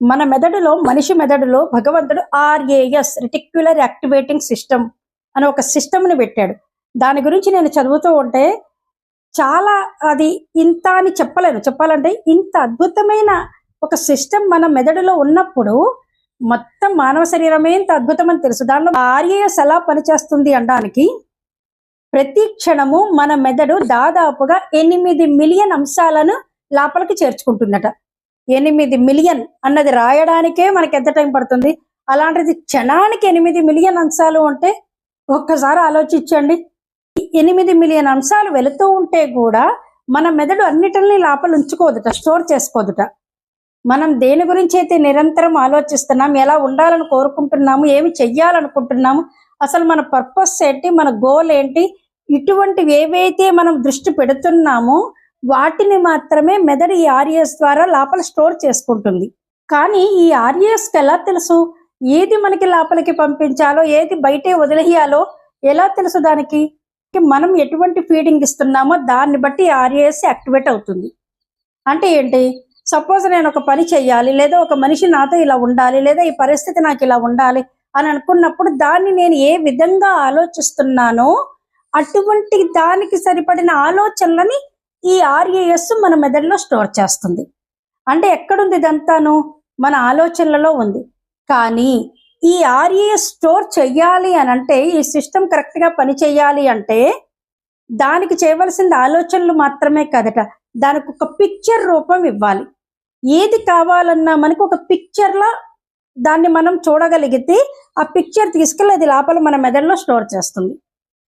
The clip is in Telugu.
మన మెదడులో మనిషి మెదడులో భగవంతుడు ఆర్ఏఎస్ రెటిక్యులర్ యాక్టివేటింగ్ సిస్టమ్ అని ఒక సిస్టమ్ని పెట్టాడు. దాని గురించి నేను చదువుతూ ఉంటే చాలా అది ఇంత అని చెప్పలేను. చెప్పాలంటే ఇంత అద్భుతమైన ఒక సిస్టమ్ మన మెదడులో ఉన్నప్పుడు మొత్తం మానవ శరీరమే ఇంత అద్భుతమని తెలుసు. దానిలో ఆర్ఏఎస్ ఎలా పనిచేస్తుంది అనడానికి ప్రతి క్షణము మన మెదడు దాదాపుగా ఎనిమిది మిలియన్ అంశాలను లోపలికి చేర్చుకుంటుందట. ఎనిమిది మిలియన్ అన్నది రాయడానికే మనకి ఎంత టైం పడుతుంది? అలాంటిది క్షణానికి ఎనిమిది మిలియన్ అంశాలు ఉంటే ఒక్కసారి ఆలోచించండి. ఎనిమిది మిలియన్ అంశాలు వెళుతూ ఉంటే కూడా మన మెదడు అన్నిటిని లోపల ఉంచుకోదుట స్టోర్ చేసుకోదుట. మనం దేని గురించి అయితే నిరంతరం ఆలోచిస్తున్నాం ఎలా ఉండాలని కోరుకుంటున్నాము ఏమి చెయ్యాలనుకుంటున్నాము అసలు మన పర్పస్ ఏంటి మన గోల్ ఏంటి ఇటువంటివి ఏవైతే మనం దృష్టి పెడుతున్నామో వాటిని మాత్రమే మెదడు ఈ ఆర్ఏఎస్ ద్వారా లోపల స్టోర్ చేసుకుంటుంది. కానీ ఈ ఆర్ఏఎస్కి ఎలా తెలుసు? ఏది మనకి లోపలికి పంపించాలో ఏది బయటే వదిలేయాలో ఎలా తెలుసు దానికి? మనం ఎటువంటి ఫీడింగ్ ఇస్తున్నామో దాన్ని బట్టి ఆర్ఏఎస్ యాక్టివేట్ అవుతుంది. అంటే ఏంటి? సపోజ్ నేను ఒక పని చెయ్యాలి లేదా ఒక మనిషి నాతో ఇలా ఉండాలి లేదా ఈ పరిస్థితి నాకు ఇలా ఉండాలి అని అనుకున్నప్పుడు దాన్ని నేను ఏ విధంగా ఆలోచిస్తున్నానో అటువంటి దానికి సరిపడిన ఆలోచనలని ఈ ఆర్ఏఎస్ మన మెదడులో స్టోర్ చేస్తుంది. అంటే ఎక్కడుంది ఇదంతాను? మన ఆలోచనలలో ఉంది. కానీ ఈ ఆర్ఏఎస్ స్టోర్ చెయ్యాలి అని అంటే ఈ సిస్టమ్ కరెక్ట్గా పని చేయాలి అంటే దానికి చేయవలసింది ఆలోచనలు మాత్రమే కదట. దానికి ఒక పిక్చర్ రూపం ఇవ్వాలి. ఏది కావాలన్నా మనకు ఒక పిక్చర్లా దాన్ని మనం చూడగలిగితే ఆ పిక్చర్ తీసుకెళ్ళి అది లోపల మన మెదడులో స్టోర్ చేస్తుంది.